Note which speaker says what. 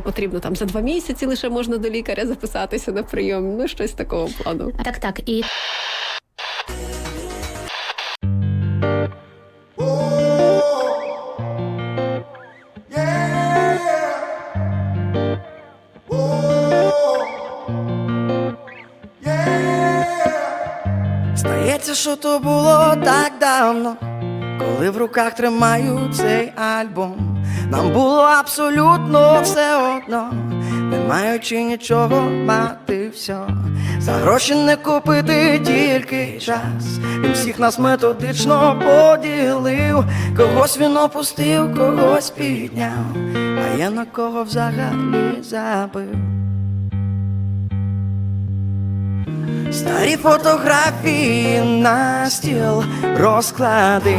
Speaker 1: потрібно там за два місяці лише можна до лікаря записатися на прийом. Ну щось такого плану.
Speaker 2: Так, так. І
Speaker 3: Здається, що то було так давно, коли в руках тримаю цей альбом. Нам було абсолютно все одно, не маючи нічого мати все. За гроші не купити тільки час. Він всіх нас методично поділив, когось він опустив, когось підняв, а я на кого взагалі забив. Старі фотографії на стіл розклади,